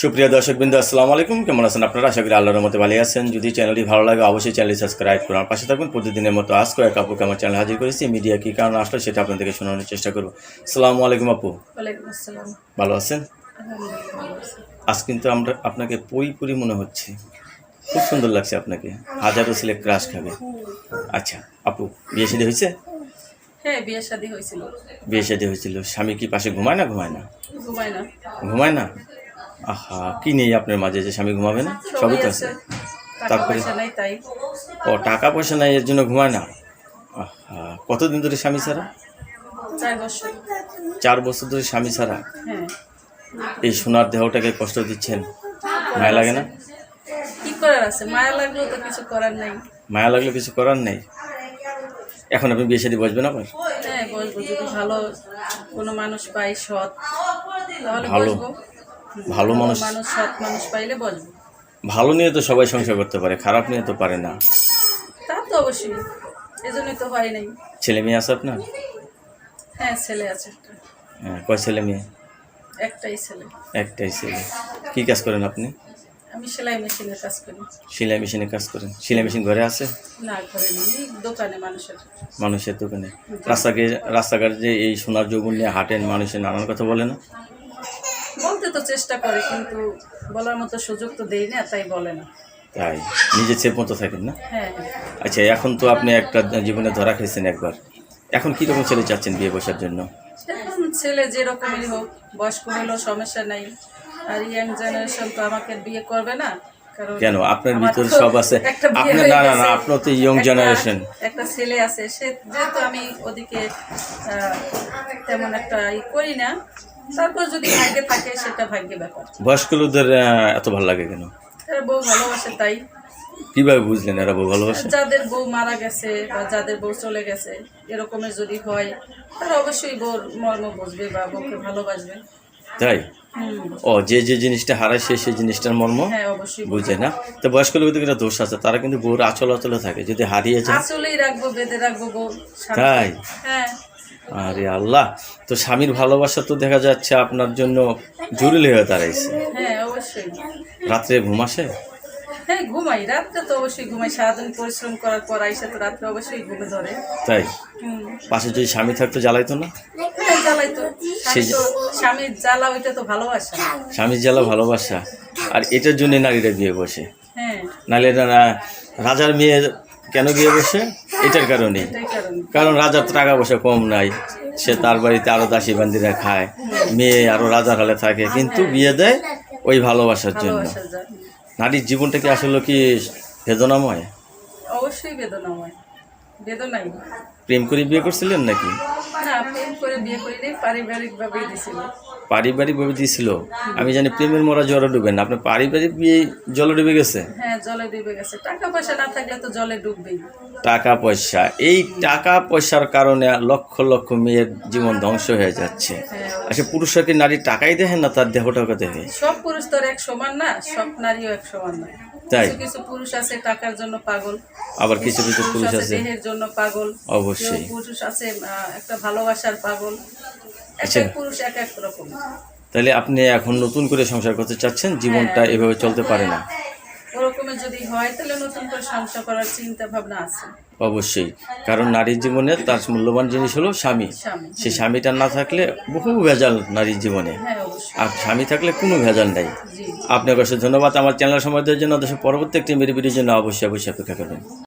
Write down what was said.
সুপ্রিয় দর্শকবৃন্দ আসসালামু আলাইকুম। কেমন আছেন আপনারা? আশা করি আল্লাহর মতো ভালো আছেন। যদি চ্যানেলটি ভালো লাগে অবশ্যই চ্যানেলটি সাবস্ক্রাইব করুন আর পাশে থাকুন। প্রতিদিনের মতো আজ কয়েক আপুকে আমার চ্যানেল হাজির করেছি। মিডিয়া কী কারণ আসলো সেটা আপনাদেরকে শোনানোর চেষ্টা করব। আসসালামু আলাইকুম আপু। আসসালাম। ভালো আছেন। আজ কিন্তু আমরা আপনাকে পই পুরি মনে হচ্ছে। খুব সুন্দর লাগছে আপনাকে। হাজারো ছেলে ক্রাশ খাবে। আচ্ছা আপু বিয়ে শাদী হয়েছে? হ্যাঁ বিয়ে শাদী হয়েছিল। বিয়ে শাদী হয়েছিল। স্বামী কি পাশে ঘুমায় না ঘুমায় না? ঘুমাই না। ঘুমায় না? আহা কি নেই আপনার মাঝে যে স্বামী ঘুমাবে না? সবই তো আছে। তারপরে? ও টাকা পয়সা নাই এর জন্য ঘুমায় না? আহা কতদিন ধরে স্বামী ছাড়া? চার বছর। ধরে স্বামী ছাড়া? হ্যাঁ। এই সোনার দেহটাকে কষ্ট দিচ্ছেন? মায়া লাগে না? কি করার আছে? মায়া লাগলেও তো কিছু করার নাই। মায়া লাগলে কিছু করার নেই? এখন আপনি বিয়ে শাদী বসবেন আবার? হ্যাঁ যদি ভালো কোনো মানুষ পাই সৎ ভালো। ভালো মানুষ মানুষ সৎ মানুষ পাইলে বসবো। ভালো নিয়ে তো সবাই সংসার করতে পারে খারাপ নিয়ে তো পারে না। তা তো অবশ্যই এজন্যই তো হয় নাই। ছেলে মেয়ে আছে আপনার? হ্যাঁ ছেলে আছে একটা। হ্যাঁ কয় ছেলে মেয়ে? একটাই ছেলে। একটাই ছেলে। কী কাজ করেন আপনি? আমি সেলাই মেশিনের কাজ করি। সেলাই মেশিনে কাজ করেন। সেলাই মেশিন ঘরে আছে? না ঘরে নেই দোকানে মানুষের। মানুষের দোকানে। রাস্তাঘাট যে এই সোনার যৌবন নিয়ে হাঁটেন মানুষের নানান কথা বলে না? তো চেষ্টা করে কিন্তু বলার মতো সুযোগ তো দেই না তাই বলে না। তাই? নিজের ছেপ মতো থাকেন না? হ্যাঁ। আচ্ছা এখন তো আপনি একটা জীবনে ধরা খেয়েছেন একবার। এখন কীরকম ছেলে চাচ্ছেন বিয়ে বসার জন্য? এখন ছেলে যেরকমই হোক বয়স্ক হলেও সমস্যা নাই। আর ইয়াং জেনারেশন তো আমাকে বিয়ে করবে না কেন? আপনার ভিতরে সব আছে। আপনার না না না। আপনার তো ইয়ং জেনারেশন একটা ছেলে আছে সে যেহেতু আমি ওদিকে তেমন একটা ই করি না তারপর যদি ভাগ্যে থাকে সেটা ভাগ্যে ব্যাপার। বয়স্ক লোকদের এত ভালো লাগে কেন? বউ ভালোবাসে তাই। কীভাবে বুঝলেন এরা বউ ভালোবাসে? যাদের বউ মারা গেছে বা যাদের বউ চলে গেছে এরকমের যদি হয় তারা অবশ্যই বউর মর্ম বুঝবে বা বউকে ভালোবাসবে। তাই? ও যে যে জিনিসটা হারায় সে সেই জিনিসটার মর্ম হ্যাঁ অবশ্যই বুঝে না? তো বয়স্ক লোকদের একটা দোষ আছে তারা কিন্তু বউর আচল আচলে থাকে। যদি হারিয়ে যায় আসলেই রাখব বেঁধে রাখব বউ তাই? হ্যাঁ। আরে আল্লাহ তো স্বামীর ভালোবাসা তো দেখা যাচ্ছে আপনার জন্য জরুরি হয়ে দাঁড়াইছে। হ্যাঁ অবশ্যই। রাত্রে ঘুম আসে? হ্যাঁ ঘুমাই। রাত্রে তো অবশ্যই ঘুমাই। সারাদিন পরিশ্রম করার পর আইসা তো রাত্রে অবশ্যই ঘুমে ধরে। তাই? পাশে যদি স্বামী থাকতো জ্বালাইতো না? হ্যাঁ জ্বালাই তো স্বামী সে- তো স্বামীর জ্বালা ওইটা তো ভালোবাসা। স্বামীর জ্বালা ভালোবাসা। আর এটার জন্য নারীরা বিয়ে বসে। হ্যাঁ। নাহলে রাজার মেয়ে কেন বিয়ে বসে? এটার কারণে। কারণ রাজার টাকা পয়সা কম নাই। সে তার বাড়িতে আরও দাসী বান্দিরা খায় মেয়ে আরও রাজার হলে থাকে কিন্তু বিয়ে দেয় ওই ভালোবাসার জন্য। নারীর জীবনটা কি আসলে কি বেদনাময় অবশ্যই বেদনাময় বেদনাই প্রেম করে বিয়ে করছিলেন নাকি? না প্রেম করে বিয়ে করিনি পারিবারিকভাবে দিছিল। পারিবারিক ভাবে দিয়েছিল আমি জানি প্রেমের মরা জলে ডুবেন আপনার পারিবারিক বিয়ে জলে ডুবে গেছে? হ্যাঁ জলে ডুবে গেছে। টাকা পয়সা না থাকলে তো জলে ডুববেই। টাকা পয়সা। এই টাকা পয়সার কারণে লক্ষ লক্ষ মেয়ের জীবন ধ্বংস হয়ে যাচ্ছে। হ্যাঁ। আচ্ছা পুরুষরা কি নারী টাকাই দেখেন না তার দেহটাকে দেখে? সব পুরুষ তো এক সমান না সব নারীও এক সমান না। তাই? কিছু কিছু পুরুষ আছে টাকার জন্য পাগল আবার কিছু কিছু পুরুষ আছে দেহের জন্য পাগল অবশ্যই। পুরুষ আছে একটা ভালোবাসার পাগল আচ্ছা। পুরুষ এক এক রকম তাহলে আপনি এখন নতুন করে সংসার করতে চাচ্ছেন জীবনটা এভাবে চলতে পারে না ওরকমের যদি হয় তাহলে নতুন করে সংসার করার চিন্তা ভাবনা আছে। অবশ্যই। কারণ নারীর জীবনে তার মূল্যবান জিনিস হলো স্বামী। সে সেই স্বামীটা না থাকলে বহু ভেজাল নারীর জীবনে। হ্যাঁ আর স্বামী থাকলে কোনো ভেজাল নাই। আপনাকে অবশ্যই ধন্যবাদ। আমার চ্যানেল সময় দেওয়ার জন্য। দেশের পরবর্তী একটি মেরে জন্য অবশ্যই অবশ্যই অপেক্ষা করবেন।